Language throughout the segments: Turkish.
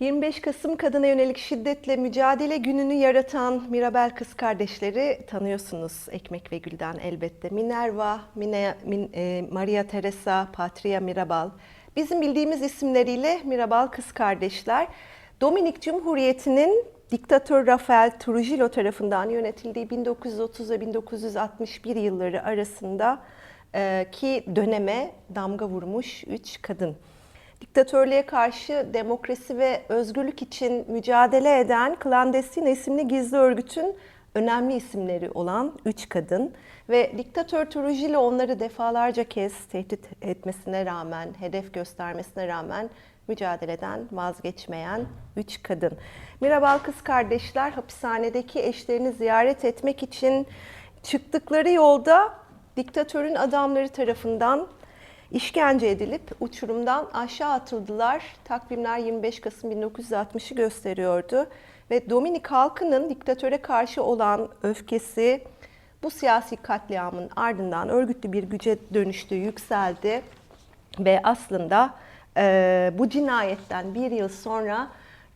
25 Kasım Kadına Yönelik Şiddetle Mücadele Günü'nü yaratan Mirabel kız kardeşleri tanıyorsunuz Ekmek ve Gül'den elbette. Minerva, Mine, Min- e, Maria Teresa, Patria Mirabal. Bizim bildiğimiz isimleriyle Mirabal kız kardeşler. Dominik Cumhuriyeti'nin diktatör Rafael Trujillo tarafından yönetildiği 1930 ve 1961 yılları arasında e, ki döneme damga vurmuş üç kadın. Diktatörlüğe karşı demokrasi ve özgürlük için mücadele eden Clandestine isimli gizli örgütün önemli isimleri olan üç kadın ve diktatör Trujillo onları defalarca kez tehdit etmesine rağmen, hedef göstermesine rağmen mücadeleden vazgeçmeyen üç kadın. Mirabal kız kardeşler hapishanedeki eşlerini ziyaret etmek için çıktıkları yolda diktatörün adamları tarafından İşkence edilip uçurumdan aşağı atıldılar. Takvimler 25 Kasım 1960'ı gösteriyordu. Ve Dominik halkının diktatöre karşı olan öfkesi bu siyasi katliamın ardından örgütlü bir güce dönüştü, yükseldi. Ve aslında e, bu cinayetten bir yıl sonra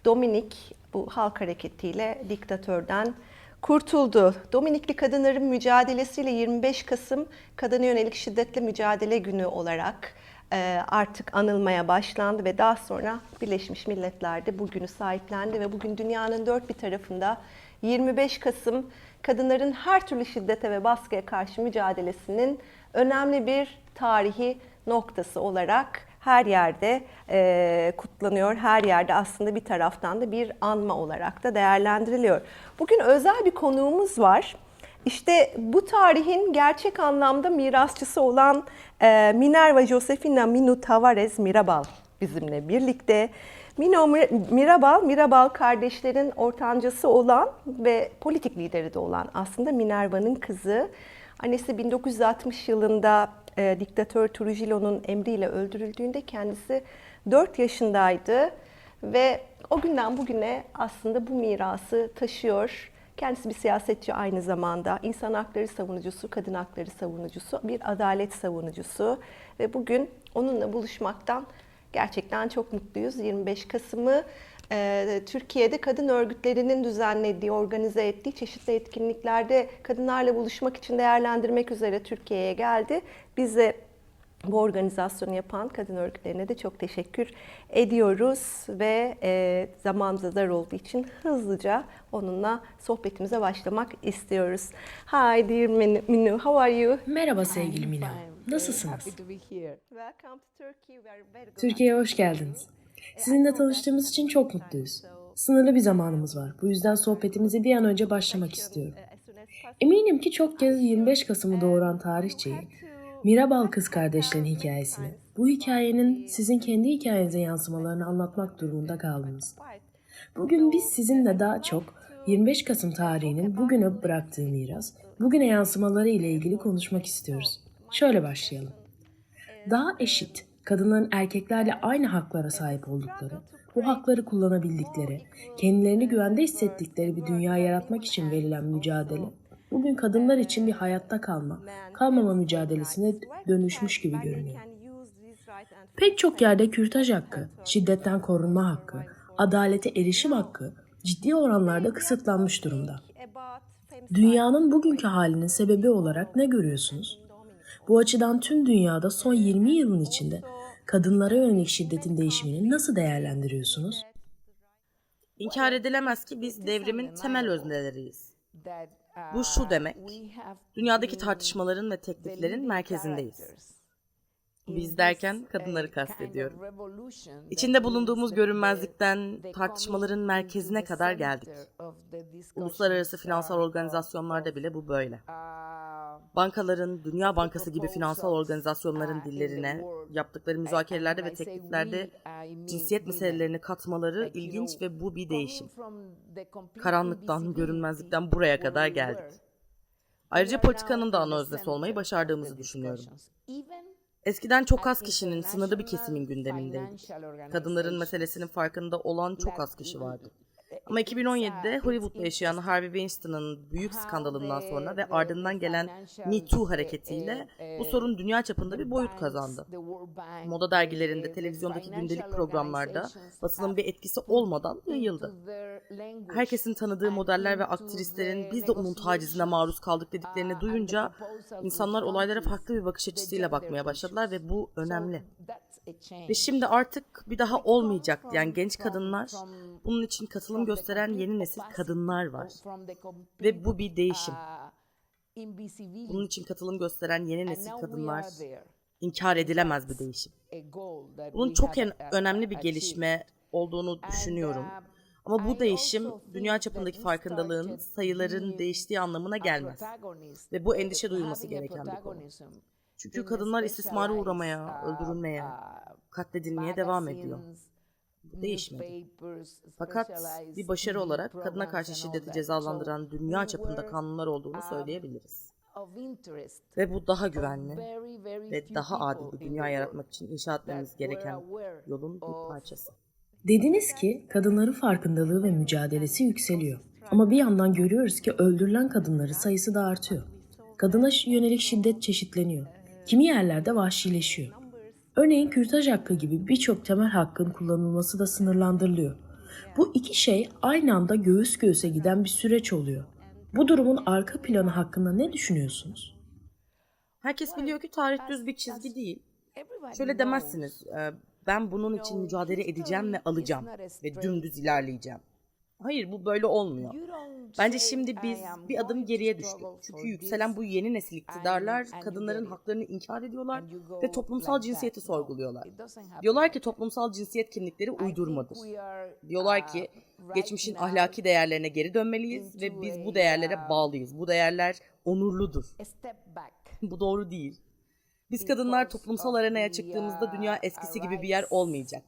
Dominik bu halk hareketiyle diktatörden kurtuldu. Dominikli kadınların mücadelesiyle 25 Kasım Kadına Yönelik Şiddetle Mücadele Günü olarak e, artık anılmaya başlandı ve daha sonra Birleşmiş Milletler de bu günü sahiplendi ve bugün dünyanın dört bir tarafında 25 Kasım kadınların her türlü şiddete ve baskıya karşı mücadelesinin önemli bir tarihi noktası olarak her yerde e, kutlanıyor. Her yerde aslında bir taraftan da bir anma olarak da değerlendiriliyor. Bugün özel bir konuğumuz var. İşte bu tarihin gerçek anlamda mirasçısı olan e, Minerva Josefina Minu Tavares Mirabal bizimle birlikte. Mino Mirabal, Mirabal kardeşlerin ortancası olan ve politik lideri de olan aslında Minerva'nın kızı. Annesi 1960 yılında e, diktatör Trujillo'nun emriyle öldürüldüğünde kendisi 4 yaşındaydı ve o günden bugüne aslında bu mirası taşıyor. Kendisi bir siyasetçi aynı zamanda, insan hakları savunucusu, kadın hakları savunucusu, bir adalet savunucusu ve bugün onunla buluşmaktan gerçekten çok mutluyuz. 25 Kasım'ı e, Türkiye'de kadın örgütlerinin düzenlediği, organize ettiği çeşitli etkinliklerde kadınlarla buluşmak için değerlendirmek üzere Türkiye'ye geldi. Biz de bu organizasyonu yapan kadın örgütlerine de çok teşekkür ediyoruz ve e, zamanımız dar olduğu için hızlıca onunla sohbetimize başlamak istiyoruz. Hi dear Minu, Minu, how are you? Merhaba sevgili Mino. Nasılsınız? Welcome to Turkey. We are very glad Türkiye'ye hoş geldiniz. Sizinle tanıştığımız için çok mutluyuz. Sınırlı bir zamanımız var. Bu yüzden sohbetimize bir an önce başlamak istiyorum. possible. Eminim ki çok kez 25 Kasım'ı doğuran tarihçeyi, Mirabal kız kardeşlerin hikayesini, bu hikayenin sizin kendi hikayenize yansımalarını anlatmak durumunda kaldınız. Bugün biz sizinle daha çok 25 Kasım tarihinin bugüne bıraktığı miras, bugüne yansımaları ile ilgili konuşmak istiyoruz. Şöyle başlayalım. Daha eşit, kadınların erkeklerle aynı haklara sahip oldukları, bu hakları kullanabildikleri, kendilerini güvende hissettikleri bir dünya yaratmak için verilen mücadele, bugün kadınlar için bir hayatta kalma, kalmama mücadelesine dönüşmüş gibi görünüyor. Pek çok yerde kürtaj hakkı, şiddetten korunma hakkı, adalete erişim hakkı ciddi oranlarda kısıtlanmış durumda. Dünyanın bugünkü halinin sebebi olarak ne görüyorsunuz? Bu açıdan tüm dünyada son 20 yılın içinde kadınlara yönelik şiddetin değişimini nasıl değerlendiriyorsunuz? İnkar edilemez ki biz devrimin temel özneleriyiz. Bu şu demek, dünyadaki tartışmaların ve tekliflerin merkezindeyiz. Biz derken kadınları kastediyorum. İçinde bulunduğumuz görünmezlikten tartışmaların merkezine kadar geldik. Uluslararası finansal organizasyonlarda bile bu böyle. Bankaların, Dünya Bankası gibi finansal organizasyonların dillerine, yaptıkları müzakerelerde ve tekliflerde cinsiyet meselelerini katmaları ilginç ve bu bir değişim. Karanlıktan, görünmezlikten buraya kadar geldik. Ayrıca politikanın da ana öznesi olmayı başardığımızı düşünüyorum. Eskiden çok az kişinin, sınırlı bir kesimin gündemindeydik. Kadınların meselesinin farkında olan çok az kişi vardı. Ama 2017'de Hollywood'da yaşayan Harvey Weinstein'ın büyük skandalından sonra ve ardından gelen Me Too hareketiyle bu sorun dünya çapında bir boyut kazandı. Moda dergilerinde, televizyondaki gündelik programlarda basının bir etkisi olmadan yayıldı. Herkesin tanıdığı modeller ve aktrislerin biz de onun tacizine maruz kaldık dediklerini duyunca insanlar olaylara farklı bir bakış açısıyla bakmaya başladılar ve bu önemli. Ve şimdi artık bir daha olmayacak yani genç kadınlar bunun için katılım gösteren yeni nesil kadınlar var. Ve bu bir değişim. Bunun için katılım gösteren yeni nesil kadınlar inkar edilemez bir değişim. Bunun çok en- önemli bir gelişme olduğunu düşünüyorum. Ama bu değişim dünya çapındaki farkındalığın sayıların değiştiği anlamına gelmez. Ve bu endişe duyulması gereken bir konu. Çünkü kadınlar istismara uğramaya, öldürülmeye, katledilmeye devam ediyor. Bu değişmedi. Fakat bir başarı olarak kadına karşı şiddeti cezalandıran dünya çapında kanunlar olduğunu söyleyebiliriz. Ve bu daha güvenli ve daha adil bir dünya yaratmak için inşa etmemiz gereken yolun bir parçası. Dediniz ki kadınların farkındalığı ve mücadelesi yükseliyor. Ama bir yandan görüyoruz ki öldürülen kadınların sayısı da artıyor. Kadına yönelik şiddet çeşitleniyor. Kimi yerlerde vahşileşiyor. Örneğin kürtaj hakkı gibi birçok temel hakkın kullanılması da sınırlandırılıyor. Bu iki şey aynı anda göğüs göğüse giden bir süreç oluyor. Bu durumun arka planı hakkında ne düşünüyorsunuz? Herkes biliyor ki tarih düz bir çizgi değil. Şöyle demezsiniz, e, ben bunun için mücadele edeceğim ve alacağım ve dümdüz ilerleyeceğim. Hayır bu böyle olmuyor. Bence şimdi biz bir adım geriye düştük. Çünkü yükselen bu yeni nesil iktidarlar kadınların haklarını inkar ediyorlar ve toplumsal cinsiyeti sorguluyorlar. Diyorlar ki toplumsal cinsiyet kimlikleri uydurmadır. Diyorlar ki geçmişin ahlaki değerlerine geri dönmeliyiz ve biz bu değerlere bağlıyız. Bu değerler onurludur. Bu doğru değil. Biz kadınlar toplumsal arenaya çıktığımızda dünya eskisi gibi bir yer olmayacak.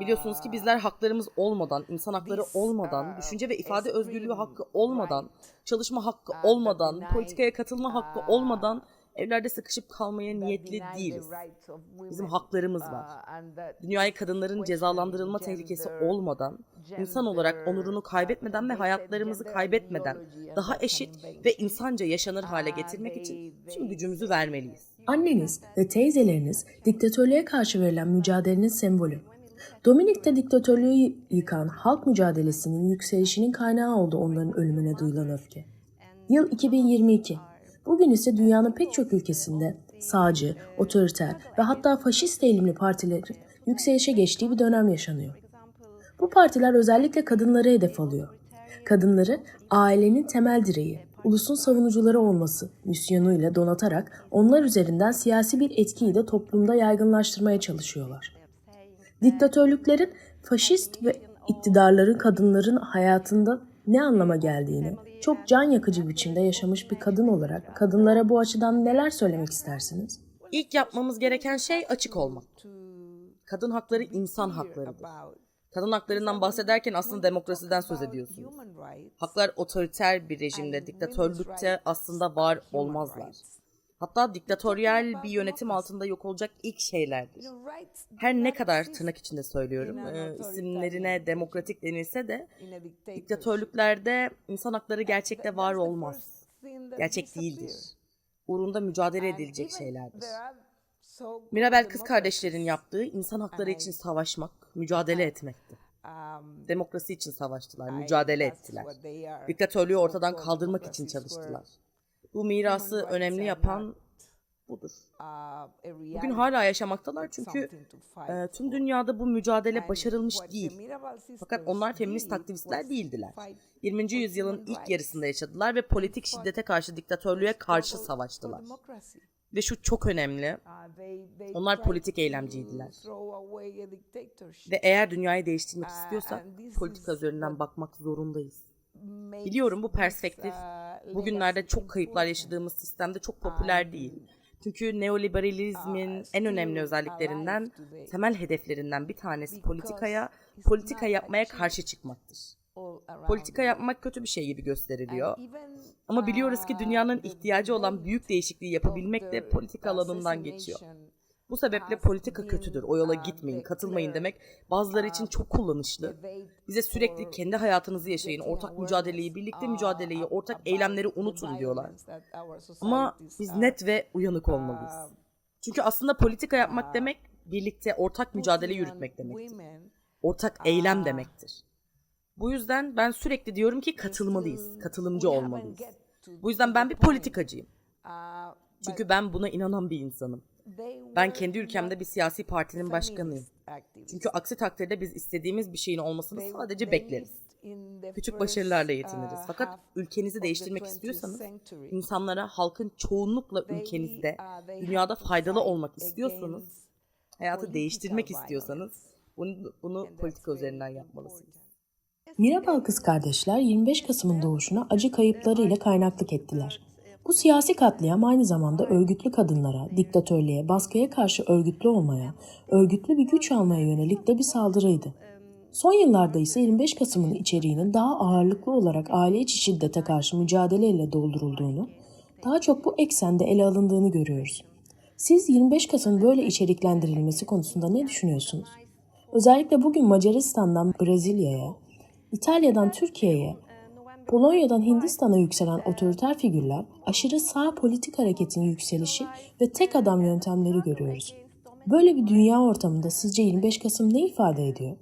Biliyorsunuz ki bizler haklarımız olmadan, insan hakları olmadan, düşünce ve ifade özgürlüğü hakkı olmadan, çalışma hakkı olmadan, politikaya katılma hakkı olmadan evlerde sıkışıp kalmaya niyetli değiliz. Bizim haklarımız var. Dünyayı kadınların cezalandırılma tehlikesi olmadan, insan olarak onurunu kaybetmeden ve hayatlarımızı kaybetmeden daha eşit ve insanca yaşanır hale getirmek için tüm gücümüzü vermeliyiz. Anneniz ve teyzeleriniz diktatörlüğe karşı verilen mücadelenin sembolü. Dominik'te diktatörlüğü yıkan halk mücadelesinin yükselişinin kaynağı oldu onların ölümüne duyulan öfke. Yıl 2022. Bugün ise dünyanın pek çok ülkesinde sağcı, otoriter ve hatta faşist eğilimli partilerin yükselişe geçtiği bir dönem yaşanıyor. Bu partiler özellikle kadınları hedef alıyor. Kadınları ailenin temel direği, ulusun savunucuları olması misyonuyla donatarak onlar üzerinden siyasi bir etkiyi de toplumda yaygınlaştırmaya çalışıyorlar. Diktatörlüklerin faşist ve iktidarların kadınların hayatında ne anlama geldiğini çok can yakıcı biçimde yaşamış bir kadın olarak kadınlara bu açıdan neler söylemek istersiniz? İlk yapmamız gereken şey açık olmak. Kadın hakları insan haklarıdır. Kadın haklarından bahsederken aslında demokrasiden söz ediyorsunuz. Haklar otoriter bir rejimde, diktatörlükte aslında var olmazlar. Hatta diktatöryel bir yönetim altında yok olacak ilk şeylerdir. Her ne kadar tırnak içinde söylüyorum, e, isimlerine demokratik denilse de diktatörlüklerde insan hakları gerçekte var olmaz. Gerçek değildir. Uğrunda mücadele edilecek şeylerdir. Mirabel kız kardeşlerin yaptığı insan hakları için savaşmak, mücadele etmekti. Demokrasi için savaştılar, mücadele ettiler. Diktatörlüğü ortadan kaldırmak için çalıştılar. Bu mirası önemli yapan budur. Bugün hala yaşamaktalar çünkü e, tüm dünyada bu mücadele başarılmış değil. Fakat onlar feminist aktivistler değildiler. 20. yüzyılın ilk yarısında yaşadılar ve politik şiddete karşı diktatörlüğe karşı savaştılar. Ve şu çok önemli. Onlar politik eylemciydiler. Ve eğer dünyayı değiştirmek istiyorsak politika üzerinden bakmak zorundayız. Biliyorum bu perspektif bugünlerde çok kayıplar yaşadığımız sistemde çok popüler değil. Çünkü neoliberalizmin en önemli özelliklerinden, temel hedeflerinden bir tanesi politikaya, politika yapmaya karşı çıkmaktır. Politika yapmak kötü bir şey gibi gösteriliyor. Ama biliyoruz ki dünyanın ihtiyacı olan büyük değişikliği yapabilmek de politika alanından geçiyor. Bu sebeple politika kötüdür, o yola gitmeyin, katılmayın demek bazıları için çok kullanışlı. Bize sürekli kendi hayatınızı yaşayın, ortak mücadeleyi, birlikte mücadeleyi, ortak eylemleri unutun diyorlar. Ama biz net ve uyanık olmalıyız. Çünkü aslında politika yapmak demek birlikte ortak mücadele yürütmek demektir. Ortak eylem demektir. Bu yüzden ben sürekli diyorum ki katılmalıyız, katılımcı olmalıyız. Bu yüzden ben bir politikacıyım. Çünkü ben buna inanan bir insanım. Ben kendi ülkemde bir siyasi partinin başkanıyım. Çünkü aksi takdirde biz istediğimiz bir şeyin olmasını sadece bekleriz. Küçük başarılarla yetiniriz. Fakat ülkenizi değiştirmek istiyorsanız, insanlara, halkın çoğunlukla ülkenizde, dünyada faydalı olmak istiyorsanız, hayatı değiştirmek istiyorsanız, bunu, bunu politika üzerinden yapmalısınız. Mirabal kız kardeşler 25 Kasım'ın doğuşuna acı kayıplarıyla kaynaklık ettiler. Bu siyasi katliam aynı zamanda örgütlü kadınlara, diktatörlüğe, baskıya karşı örgütlü olmaya, örgütlü bir güç almaya yönelik de bir saldırıydı. Son yıllarda ise 25 Kasım'ın içeriğinin daha ağırlıklı olarak aile içi şiddete karşı mücadeleyle doldurulduğunu, daha çok bu eksende ele alındığını görüyoruz. Siz 25 Kasım böyle içeriklendirilmesi konusunda ne düşünüyorsunuz? Özellikle bugün Macaristan'dan Brezilya'ya, İtalya'dan Türkiye'ye, Polonya'dan Hindistan'a yükselen otoriter figürler, aşırı sağ politik hareketin yükselişi ve tek adam yöntemleri görüyoruz. Böyle bir dünya ortamında sizce 25 Kasım ne ifade ediyor?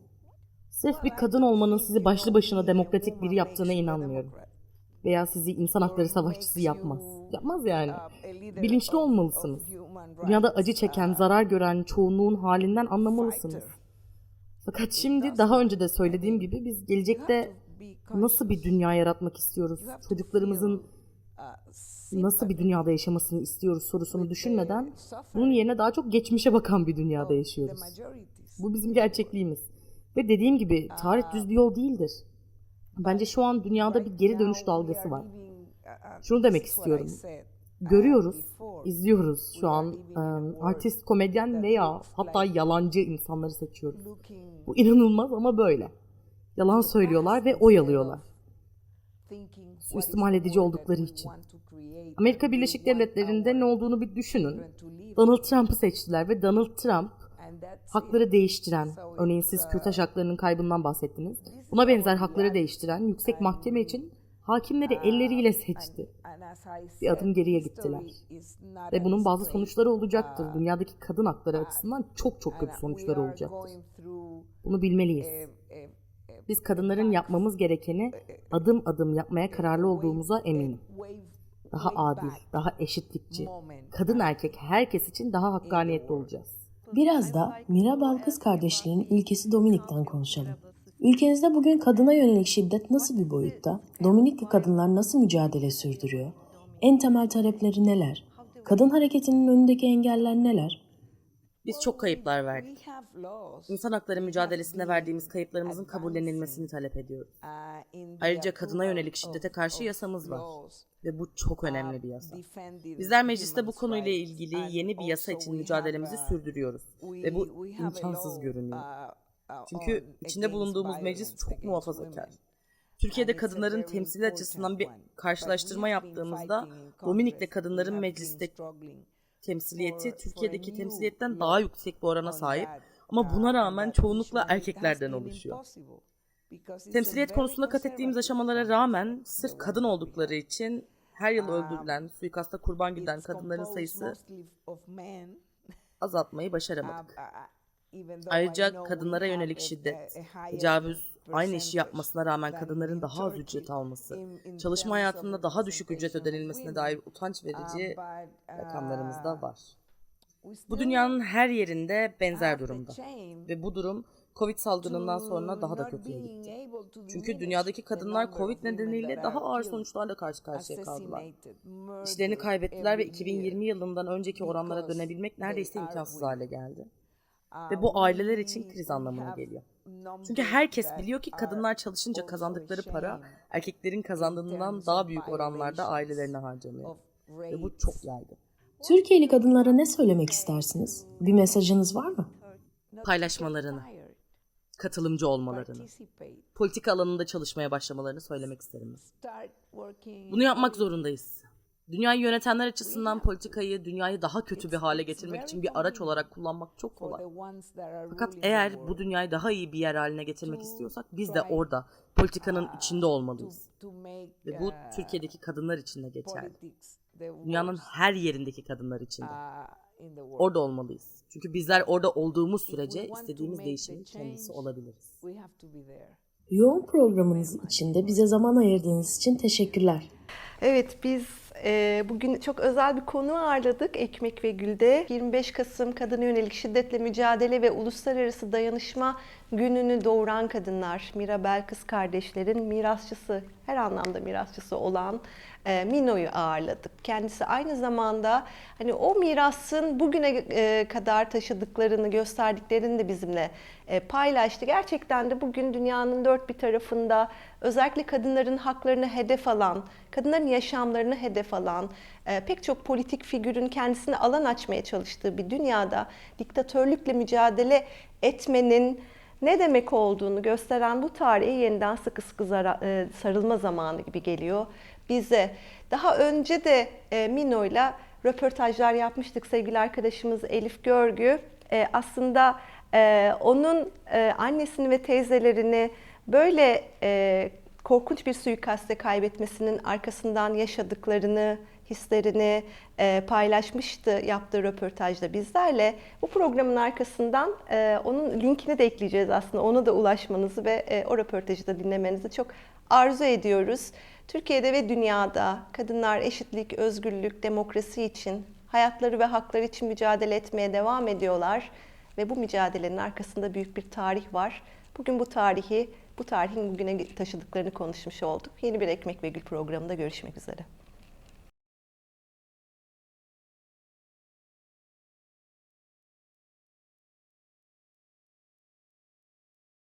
Sırf bir kadın olmanın sizi başlı başına demokratik biri yaptığına inanmıyorum. Veya sizi insan hakları savaşçısı yapmaz. Yapmaz yani. Bilinçli olmalısınız. Dünyada acı çeken, zarar gören çoğunluğun halinden anlamalısınız. Fakat şimdi daha önce de söylediğim gibi biz gelecekte nasıl bir dünya yaratmak istiyoruz? Çocuklarımızın nasıl bir dünyada yaşamasını istiyoruz sorusunu düşünmeden bunun yerine daha çok geçmişe bakan bir dünyada yaşıyoruz. Bu bizim gerçekliğimiz. Ve dediğim gibi tarih düz bir yol değildir. Bence şu an dünyada bir geri dönüş dalgası var. Şunu demek istiyorum. Görüyoruz, izliyoruz şu an artist, komedyen veya hatta yalancı insanları seçiyoruz. Bu inanılmaz ama böyle. Yalan söylüyorlar ve oy alıyorlar. Suistimal edici oldukları için. Amerika Birleşik Devletleri'nde ne olduğunu bir düşünün. Donald Trump'ı seçtiler ve Donald Trump hakları değiştiren, örneğin siz kürtaj haklarının kaybından bahsettiniz. Buna benzer hakları değiştiren yüksek mahkeme için hakimleri elleriyle seçti. Bir adım geriye gittiler. Ve bunun bazı sonuçları olacaktır. Dünyadaki kadın hakları açısından çok çok kötü sonuçları olacaktır. Bunu bilmeliyiz. Biz kadınların yapmamız gerekeni adım adım yapmaya kararlı olduğumuza eminim. Daha adil, daha eşitlikçi, kadın erkek herkes için daha hakkaniyetli olacağız. Biraz da Mirabal kız kardeşlerin ülkesi Dominik'ten konuşalım. Ülkenizde bugün kadına yönelik şiddet nasıl bir boyutta? Dominikli kadınlar nasıl mücadele sürdürüyor? En temel talepleri neler? Kadın hareketinin önündeki engeller neler? Biz çok kayıplar verdik. İnsan hakları mücadelesinde verdiğimiz kayıplarımızın kabullenilmesini talep ediyoruz. Ayrıca kadına yönelik şiddete karşı yasamız var. Ve bu çok önemli bir yasa. Bizler mecliste bu konuyla ilgili yeni bir yasa için mücadelemizi sürdürüyoruz. Ve bu imkansız görünüyor. Çünkü içinde bulunduğumuz meclis çok muhafazakar. Türkiye'de kadınların temsili açısından bir karşılaştırma yaptığımızda Dominik'te kadınların mecliste temsiliyeti Türkiye'deki temsiliyetten daha yüksek bir orana sahip ama buna rağmen çoğunlukla erkeklerden oluşuyor. Temsiliyet konusunda kat ettiğimiz aşamalara rağmen sırf kadın oldukları için her yıl öldürülen, suikasta kurban giden kadınların sayısı azaltmayı başaramadık. Ayrıca kadınlara yönelik şiddet, tecavüz, aynı işi yapmasına rağmen kadınların daha az ücret alması, çalışma hayatında daha düşük ücret ödenilmesine dair utanç verici rakamlarımız da var. Bu dünyanın her yerinde benzer durumda. Ve bu durum Covid salgınından sonra daha da kötüye gitti. Çünkü dünyadaki kadınlar Covid nedeniyle daha ağır sonuçlarla karşı karşıya kaldılar. İşlerini kaybettiler ve 2020 yılından önceki oranlara dönebilmek neredeyse imkansız hale geldi. Ve bu aileler için kriz anlamına geliyor. Çünkü herkes biliyor ki kadınlar çalışınca kazandıkları para erkeklerin kazandığından daha büyük oranlarda ailelerine harcanıyor. Ve bu çok yaygın. Türkiye'li kadınlara ne söylemek istersiniz? Bir mesajınız var mı? Paylaşmalarını, katılımcı olmalarını, politika alanında çalışmaya başlamalarını söylemek isterim. Bunu yapmak zorundayız. Dünyayı yönetenler açısından politikayı dünyayı daha kötü bir hale getirmek için bir araç olarak kullanmak çok kolay. Fakat eğer bu dünyayı daha iyi bir yer haline getirmek istiyorsak biz de orada politikanın içinde olmalıyız. Ve bu Türkiye'deki kadınlar için de geçerli. Dünyanın her yerindeki kadınlar için de. Orada olmalıyız. Çünkü bizler orada olduğumuz sürece istediğimiz değişimin kendisi olabiliriz. Yoğun programınız içinde bize zaman ayırdığınız için teşekkürler. Evet biz e, bugün çok özel bir konu ağırladık Ekmek ve Gül'de. 25 Kasım Kadına Yönelik Şiddetle Mücadele ve Uluslararası Dayanışma Gününü doğuran kadınlar, Mirabel kız kardeşlerin mirasçısı, her anlamda mirasçısı olan Mino'yu ağırladık. Kendisi aynı zamanda hani o mirasın bugüne e, kadar taşıdıklarını, gösterdiklerini de bizimle e, paylaştı. Gerçekten de bugün dünyanın dört bir tarafında özellikle kadınların haklarını hedef alan, kadınların yaşamlarını hedef alan, e, pek çok politik figürün kendisine alan açmaya çalıştığı bir dünyada diktatörlükle mücadele etmenin ne demek olduğunu gösteren bu tarihe yeniden sıkı sıkı e, sarılma zamanı gibi geliyor bize. Daha önce de e, Mino'yla röportajlar yapmıştık sevgili arkadaşımız Elif Görgü. E, aslında e, onun e, annesini ve teyzelerini böyle e, korkunç bir suikaste kaybetmesinin arkasından yaşadıklarını, hislerini e, paylaşmıştı yaptığı röportajda bizlerle. Bu programın arkasından e, onun linkini de ekleyeceğiz aslında. Ona da ulaşmanızı ve e, o röportajı da dinlemenizi çok arzu ediyoruz. Türkiye'de ve dünyada kadınlar eşitlik, özgürlük, demokrasi için, hayatları ve hakları için mücadele etmeye devam ediyorlar. Ve bu mücadelenin arkasında büyük bir tarih var. Bugün bu tarihi, bu tarihin bugüne taşıdıklarını konuşmuş olduk. Yeni bir Ekmek ve Gül programında görüşmek üzere.